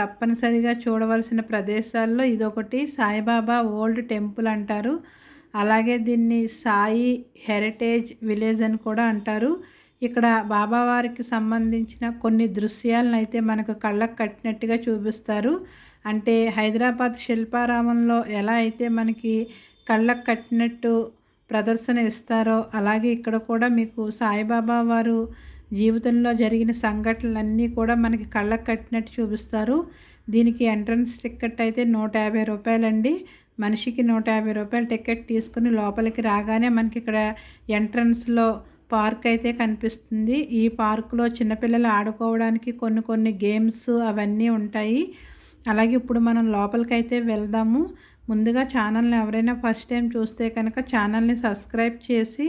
తప్పనిసరిగా చూడవలసిన ప్రదేశాల్లో ఇదొకటి. సాయిబాబా ఓల్డ్ టెంపుల్ అంటారు. అలాగే దీన్ని సాయి హెరిటేజ్ విలేజ్ అని కూడా అంటారు. ఇక్కడ బాబావారికి సంబంధించిన కొన్ని దృశ్యాలను అయితే మనకు కళ్ళకు కట్టినట్టుగా చూపిస్తారు. అంటే హైదరాబాద్ శిల్పారామంలో ఎలా అయితే మనకి కళ్ళకు కట్టినట్టు ప్రదర్శన ఇస్తారో అలాగే ఇక్కడ కూడా మీకు సాయిబాబా వారు జీవితంలో జరిగిన సంఘటనలన్నీ కూడా మనకి కళ్ళకు కట్టినట్టు చూపిస్తారు. దీనికి ఎంట్రన్స్ టికెట్ అయితే నూట యాభై రూపాయలండి. మనిషికి నూట యాభై రూపాయల టికెట్ తీసుకుని లోపలికి రాగానే మనకి ఇక్కడ ఎంట్రన్స్లో పార్క్ అయితే కనిపిస్తుంది. ఈ పార్కులో చిన్నపిల్లలు ఆడుకోవడానికి కొన్ని కొన్ని గేమ్స్ అవన్నీ ఉంటాయి. అలాగే ఇప్పుడు మనం లోపలికి అయితే వెళ్దాము. ముందుగా ఛానల్ని ఎవరైనా ఫస్ట్ టైం చూస్తే కనుక ఛానల్ని సబ్స్క్రైబ్ చేసి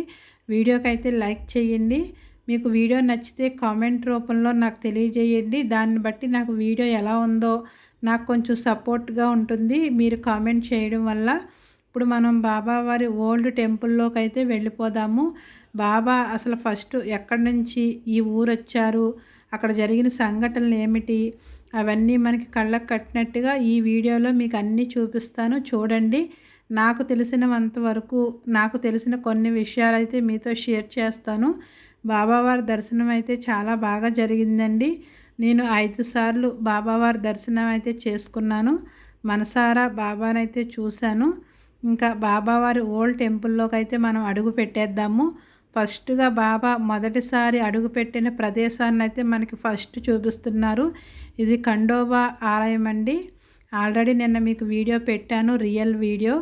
వీడియోకి అయితే లైక్ చేయండి. మీకు వీడియో నచ్చితే కామెంట్ రూపంలో నాకు తెలియజేయండి. దాన్ని బట్టి నాకు వీడియో ఎలా ఉందో నాకు కొంచెం సపోర్ట్గా ఉంటుంది. మీరు కామెంట్ చేయడం వల్ల ఇప్పుడు మనం బాబా వారి ఓల్డ్ టెంపుల్లోకి అయితే వెళ్ళిపోదాము. బాబా అసలు ఫస్ట్ ఎక్కడి నుంచి ఈ ఊరు వచ్చారు? అక్కడ జరిగిన సంఘటనలు ఏమిటి? అవన్నీ మనకి కళ్ళకు కట్టినట్టుగా ఈ వీడియోలో మీకు అన్నీ చూపిస్తాను. చూడండి. నాకు తెలిసినంత వరకు నాకు తెలిసిన కొన్ని విషయాలు అయితే మీతో షేర్ చేస్తాను. బాబావారి దర్శనం అయితే చాలా బాగా జరిగిందండి. నేను ఐదు సార్లు బాబావారి దర్శనం అయితే చేసుకున్నాను. మనసారా బాబానైతే చూశాను. ఇంకా బాబావారి ఓల్డ్ టెంపుల్లోకి అయితే మనం అడుగు పెట్టేద్దాము. ఫస్ట్గా బాబా మొదటిసారి అడుగుపెట్టిన ప్రదేశాన్ని అయితే మనకి ఫస్ట్ చూపిస్తున్నారు. ఇది ఖండోబా ఆలయం అండి. ఆల్రెడీ నిన్న మీకు వీడియో పెట్టాను రియల్ వీడియో.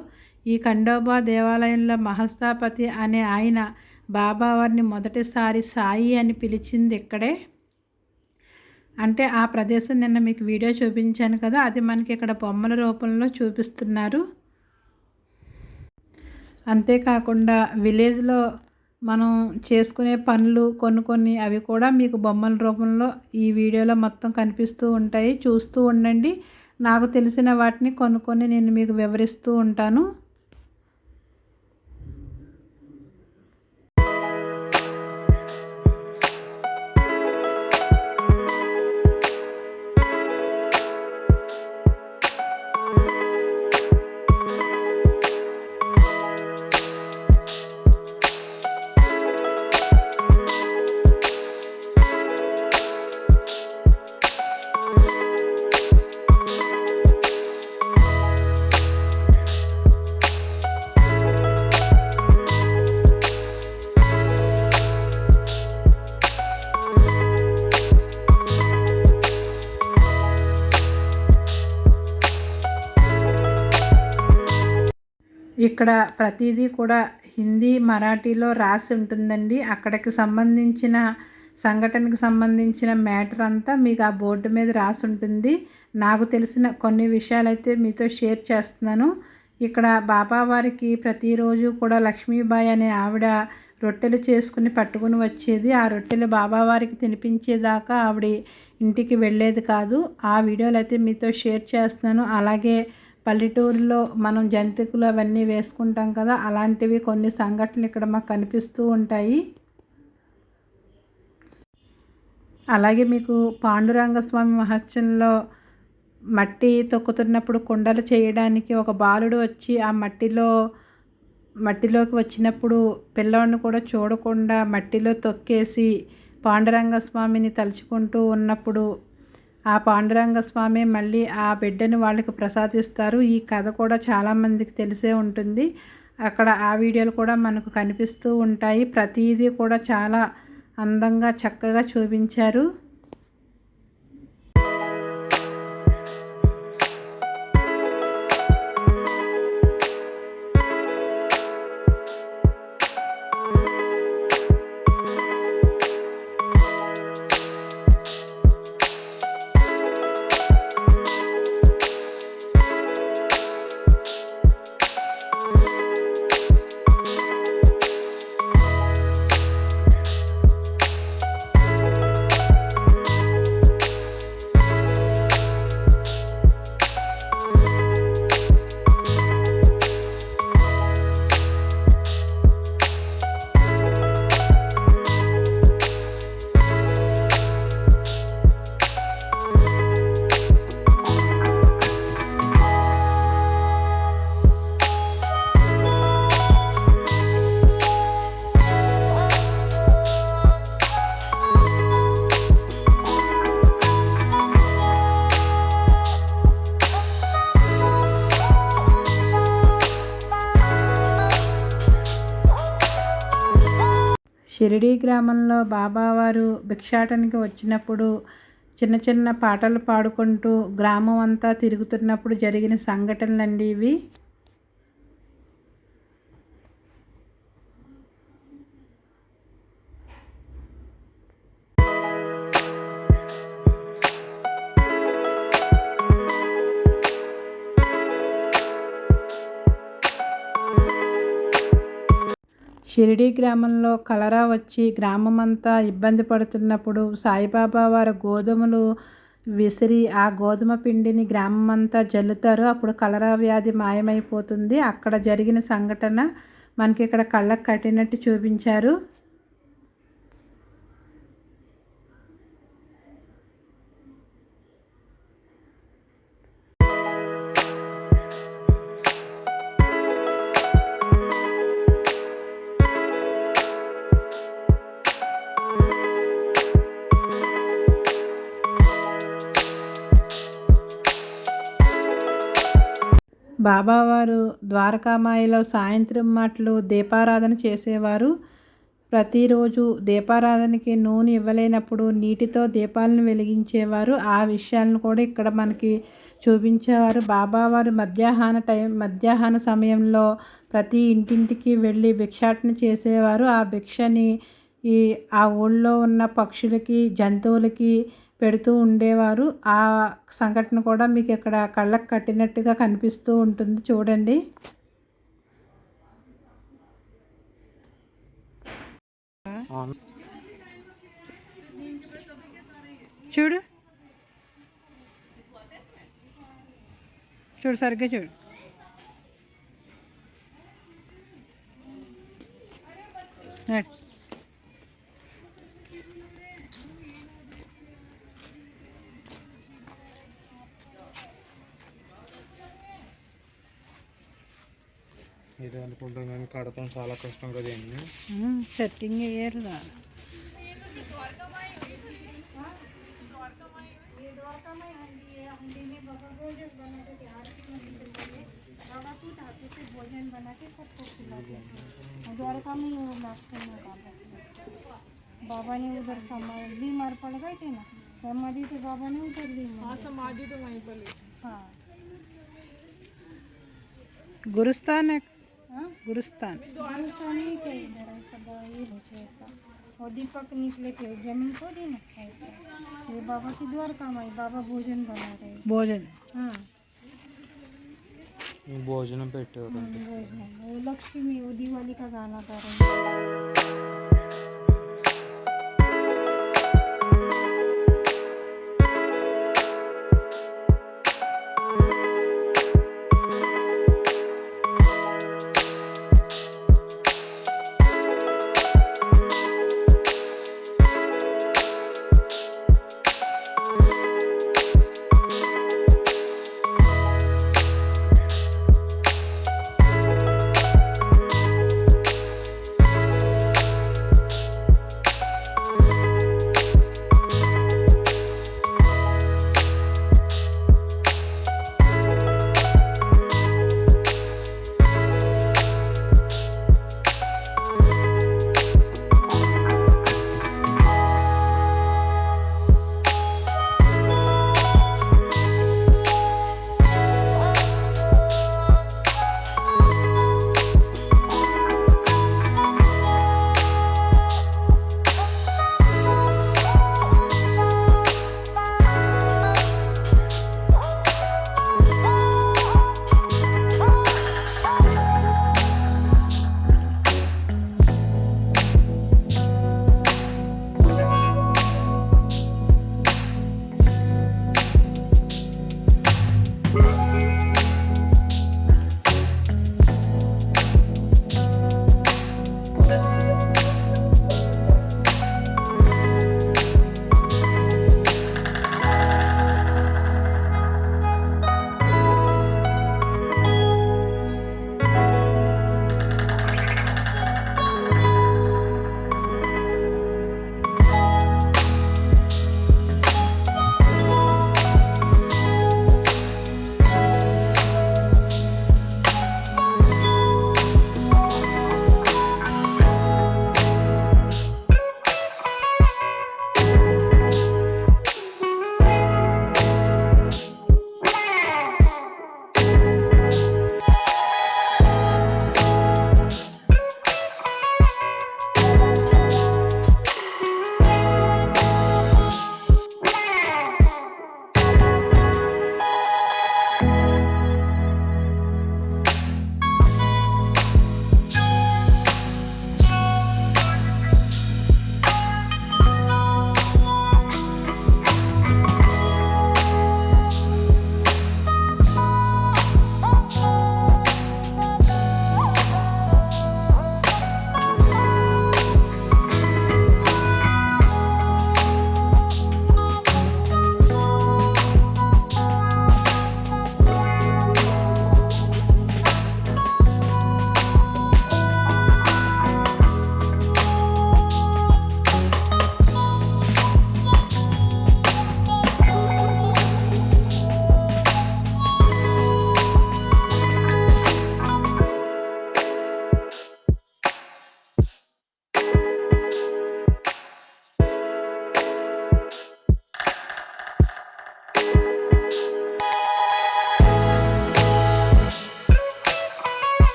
ఈ ఖండోబా దేవాలయంలో మహస్థాపతి అనే ఆయన బాబా వారిని మొదటిసారి సాయి అని పిలిచింది ఇక్కడే అంటే ఆ ప్రదేశం నిన్న మీకు వీడియో చూపించాను కదా అది మనకి ఇక్కడ బొమ్మల రూపంలో చూపిస్తున్నారు. అంతేకాకుండా విలేజ్లో మనం చేసుకునే పనులు కొన్ని కొన్ని అవి కూడా మీకు బొమ్మల రూపంలో ఈ వీడియోలో మొత్తం కనిపిస్తూ ఉంటాయి. చూస్తూ ఉండండి. నాకు తెలిసిన వాటిని కొన్ని కొన్ని నేను మీకు వివరిస్తూ ఉంటాను. ఇక్కడ ప్రతిదీ కూడా హిందీ మరాఠీలో రాసి ఉంటుందండి. అక్కడికి సంబంధించిన సంఘటనకు సంబంధించిన మ్యాటర్ అంతా మీకు ఆ బోర్డు మీద రాసి ఉంటుంది. నాకు తెలిసిన కొన్ని విషయాలు అయితే మీతో షేర్ చేస్తున్నాను. ఇక్కడ బాబావారికి ప్రతిరోజు కూడా లక్ష్మీబాయి అనే ఆవిడ రొట్టెలు చేసుకుని పట్టుకుని వచ్చేది. ఆ రొట్టెలు బాబావారికి తినిపించేదాకా ఆవిడ ఇంటికి వెళ్ళేది కాదు. ఆ వీడియోలు అయితే మీతో షేర్ చేస్తున్నాను. అలాగే పల్లెటూరులో మనం జంతికలు అవన్నీ వేసుకుంటాం కదా అలాంటివి కొన్ని సంఘటనలు ఇక్కడ మాకు కనిపిస్తూ ఉంటాయి. అలాగే మీకు పాండురంగస్వామి మహత్యంలో మట్టి తొక్కుతున్నప్పుడు కుండలు చేయడానికి ఒక బాలుడు వచ్చి ఆ మట్టిలో మట్టిలోకి వచ్చినప్పుడు పిల్లవాడిని కూడా చూడకుండా మట్టిలో తొక్కేసి పాండురంగ స్వామిని తలుచుకుంటూ ఉన్నప్పుడు ఆ పాండురంగ స్వామి మళ్ళీ ఆ బిడ్డను వాళ్ళకి ప్రసాదిస్తారు. ఈ కథ కూడా చాలామందికి తెలిసే ఉంటుంది. అక్కడ ఆ వీడియోలు కూడా మనకు కనిపిస్తూ ఉంటాయి. ప్రతిదీ కూడా చాలా అందంగా చక్కగా చూపించారు. షిరిడీ గ్రామంలో బాబావారు భిక్షాటనకి వచ్చినప్పుడు చిన్న చిన్న పాటలు పాడుకుంటూ గ్రామం అంతా తిరుగుతున్నప్పుడు జరిగిన సంఘటనలు అండి ఇవి. షిరిడీ గ్రామంలో కలరా వచ్చి గ్రామమంతా ఇబ్బంది పడుతున్నప్పుడు సాయిబాబా వారు గోధుమలు విసిరి ఆ గోధుమ పిండిని గ్రామమంతా జల్లుతారు. అప్పుడు కలరా వ్యాధి మాయమైపోతుంది. అక్కడ జరిగిన సంఘటన మనకి ఇక్కడ కళ్ళకు కట్టినట్టు చూపించారు. బాబావారు ద్వారకామాయిలో సాయంత్రం మాటలు దీపారాధన చేసేవారు. ప్రతిరోజు దీపారాధనకి నూనె ఇవ్వలేనప్పుడు నీటితో దీపాలను వెలిగించేవారు. ఆ విషయాలను కూడా ఇక్కడ మనకి చూపించేవారు. బాబావారు మధ్యాహ్న టైం మధ్యాహ్న సమయంలో ప్రతి ఇంటింటికి వెళ్ళి భిక్షాటన చేసేవారు. ఆ భిక్షని ఈ ఆ ఊళ్ళో ఉన్న పక్షులకి జంతువులకి పెడుతూ ఉండేవారు. ఆ సంఘటన కూడా మీకు ఇక్కడ కళ్ళకు కట్టినట్టుగా కనిపిస్తూ ఉంటుంది చూడండి. చూడు. చూడు సరిగ్గా చూడు. నడు. ఇది అనుకుంటాం కానీ కడతాం చాలా కష్టం కదండి ఉమ్, సెట్టింగ్ వేయరు రా. भोजन बना के सबको खिलाते हैं द्वारका में वो मास्टर में काम करते हैं बाबा ने उधर समा बीमार पड़ गए थे ना समाधि तो बाबा ने उधर ली हाँ समाधि तो वहीं पर हाँ గురుస్థాన్ ఎక్- हाँ गुरुस्तान गुरुस्तान ही कह इधर ऐसा ये हो ऐसा। और दीपक निकले थे ज़मीन को दी ना ऐसा। ये बाबा की द्वार द्वारका माई बाबा भोजन बना रहे भोजन? हाँ। भोजन पेटे हाँ, भोजन। वो लक्ष्मी वो दिवाली का गाना गा रहे हैं।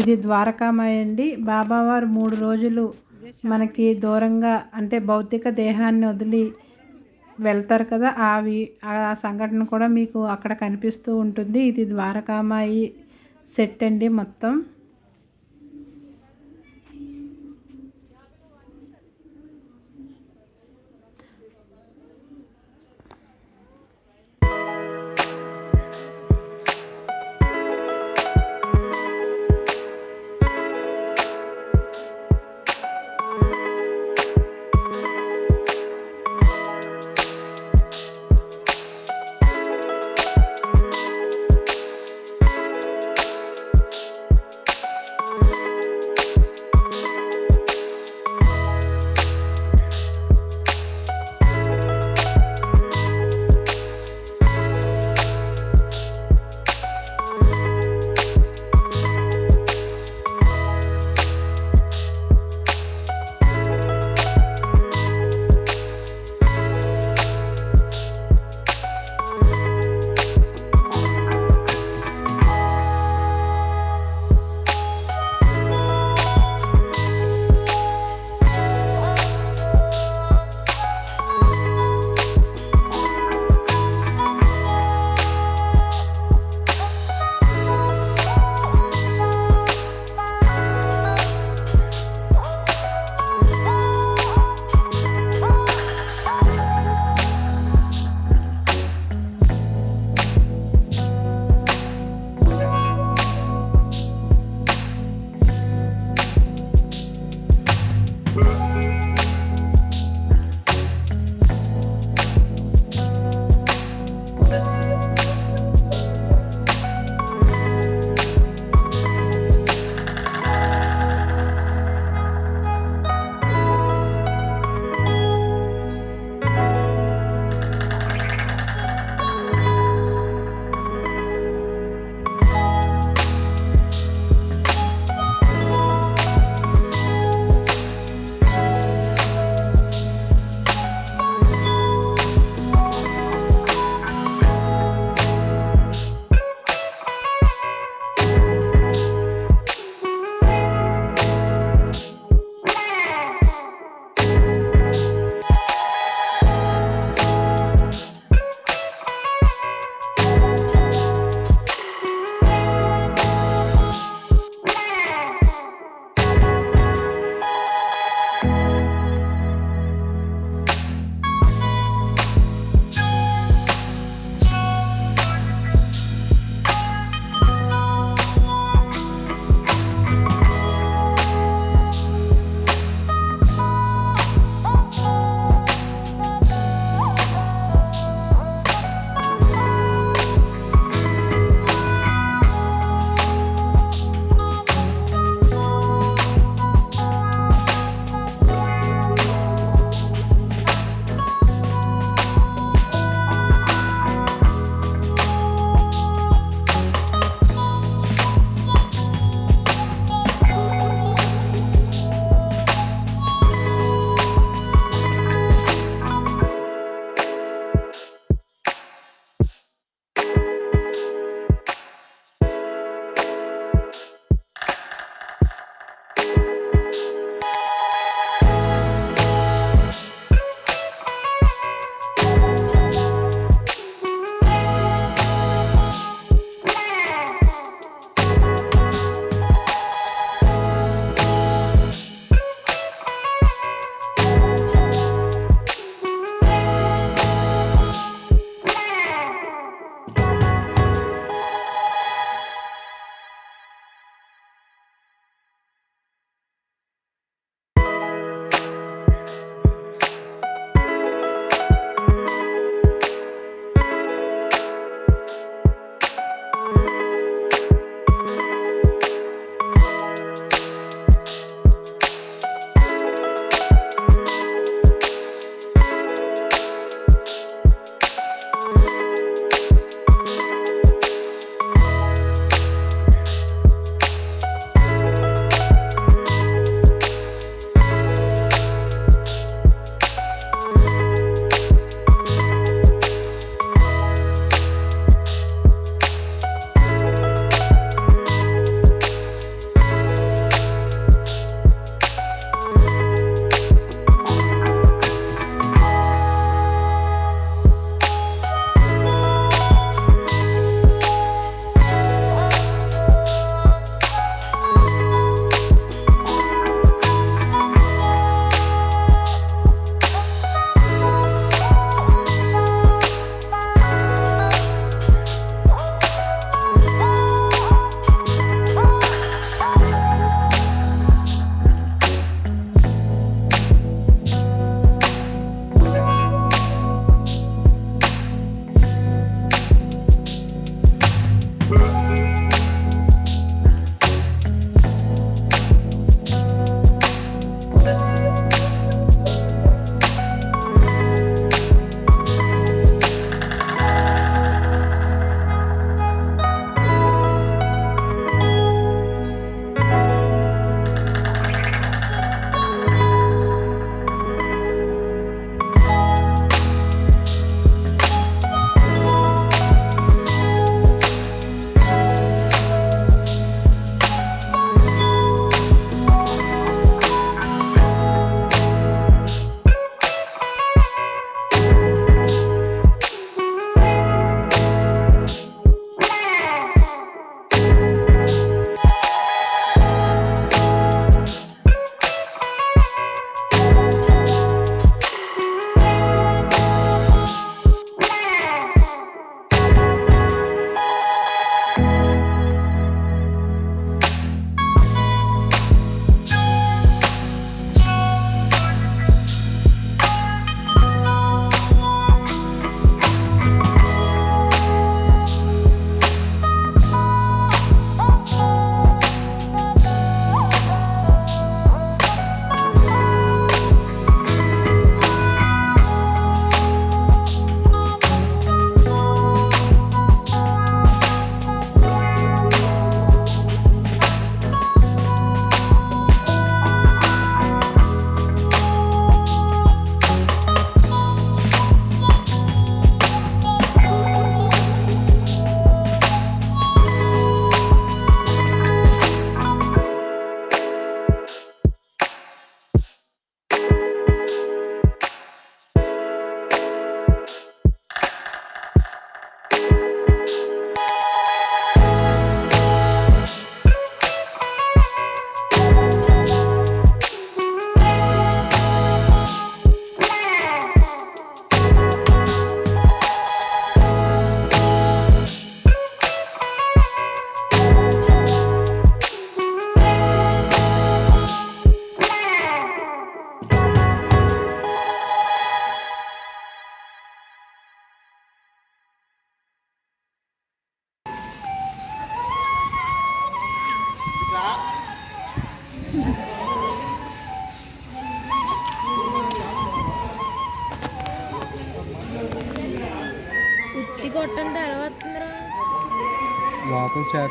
ఇది ద్వారకామాయి అండి. బాబావారు మూడు రోజులు మనకి దూరంగా అంటే భౌతిక దేహాన్ని వదిలి వెళ్తారు కదా అవి ఆ సంఘటన కూడా మీకు అక్కడ కనిపిస్తూ ఉంటుంది. ఇది ద్వారకామాయి సెట్ అండి మొత్తం.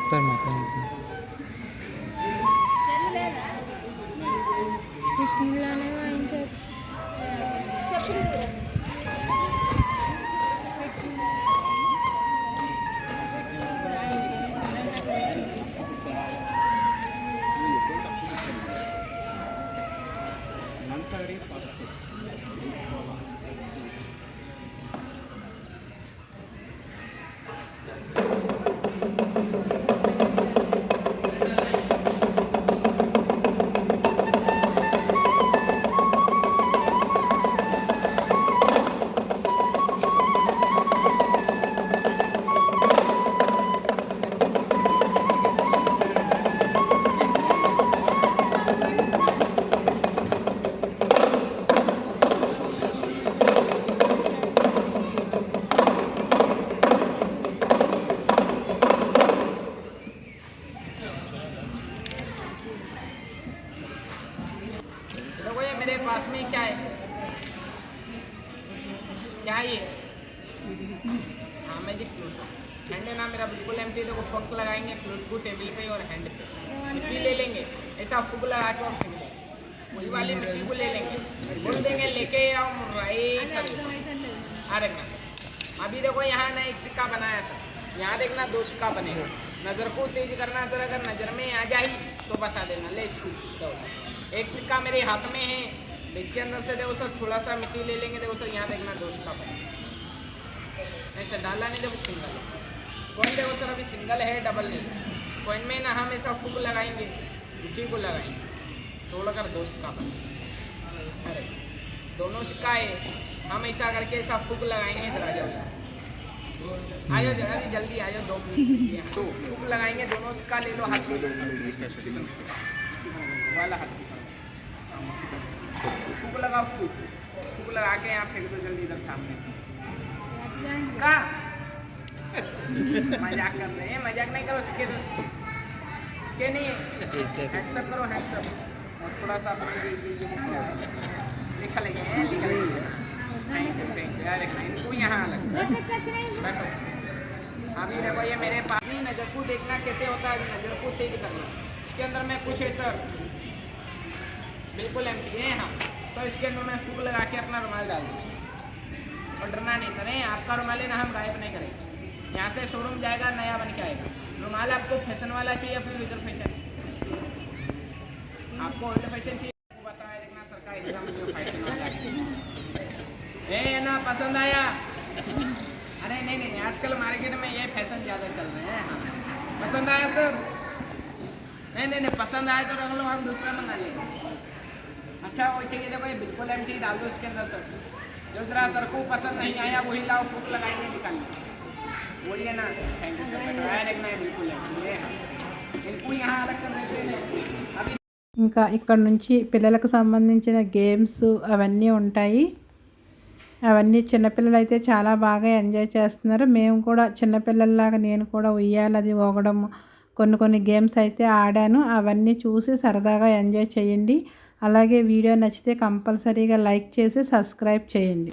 પર મકાન हाँ देखना सर। अभी देखो यहाँ ना एक सिक्का बनाया सर। यहाँ देखना दो सिक्का बनेगा। नज़र को तेज करना सर, अगर नज़र में आ जाए तो बता देना। ले, छू, दो सर। एक सिक्का मेरे हाथ में है। बेग के अंदर से देखो सर थोड़ा सा मिट्टी ले लेंगे। देखो सर, यहाँ देखना दो सिक्का बनेगा। ऐसा डाला नहीं, देखो सिंगल कॉइन देखो सर, अभी सिंगल है, डबल नहीं। कॉइन में ना हम ऐसा फूक लगाएँगे, मिट्टी को लगाएँगे। तोड़कर दो सिक्का बनेगा। अरे, दोनों सिक्का है। हम ऐसा करके ऐसा फूक लगाएँगे इधर आ जाओ। आ जाओ जल्दी जल्दी आ जाओ, दो तो फूक लगाएँगे, दोनों सिक्का ले लो हाथ वाला हाथ फूक लगाओ, फूक। फूक लगा के यहाँ फेंक दो जल्दी इधर सामने। सिक्का मज़ाक कर रहे हैं, मज़ाक नहीं करो सिक्के दो सिक्के नहीं। करो हैंड्सअप और थोड़ा सा लिखा लगे लिखा लगे। यहाँ अभी मेरे पास नहीं नज़र देखना कैसे होता है नज़र तेज करना इसके अंदर में कुछ है सर बिल्कुल एम्प्टी है हाँ सर इसके अंदर मैं फूक लगा के अपना रुमाल डाल दूँ डरना नहीं सर है आपका रुमाल है ना हम गायब नहीं करेंगे यहाँ से शोरूम जाएगा नया बन के आएगा रुमाल आपको फ़ैशन वाला चाहिए फिर विदर फ़ैशन आपको ओल्ड फ़ैशन चाहिए बताया देखना सर का एग्ज़ाम फ़ैशन वाला है। ए ना पसंद आया अरे नहीं नहीं आजकल मार्केट में ये फैशन ज़्यादा चल रहे हैं हाँ पसंद आया सर नहीं नहीं नहीं पसंद आया तो रख लो हम दूसरा मंगा लेंगे अच्छा वो चाहिए देखो ये बिल्कुल एम डाल दो इसके अंदर सर जो जरा सर को पसंद नहीं आया वही लाओ फूक लगाएंगे निकाल लो वही है ना थैंक यू सर बेटा है देखना है बिल्कुल empty है हाँ इनको यहाँ अलग कर देते हैं अभी ఇంకా ఇక్కడ నుంచి పిల్లలకు సంబంధించిన గేమ్స్ అవన్నీ ఉంటాయి అవన్నీ చిన్నపిల్లలు అయితే చాలా బాగా ఎంజాయ్ చేస్తున్నారు. మేము కూడా చిన్నపిల్లల్లాగా నేను కూడా ఉయ్యాలది ఊగడం కొన్ని కొన్ని గేమ్స్ అయితే ఆడాను. అవన్నీ చూసి సరదాగా ఎంజాయ్ చేయండి. అలాగే వీడియో నచ్చితే కంపల్సరీగా లైక్ చేసి సబ్స్క్రైబ్ చేయండి.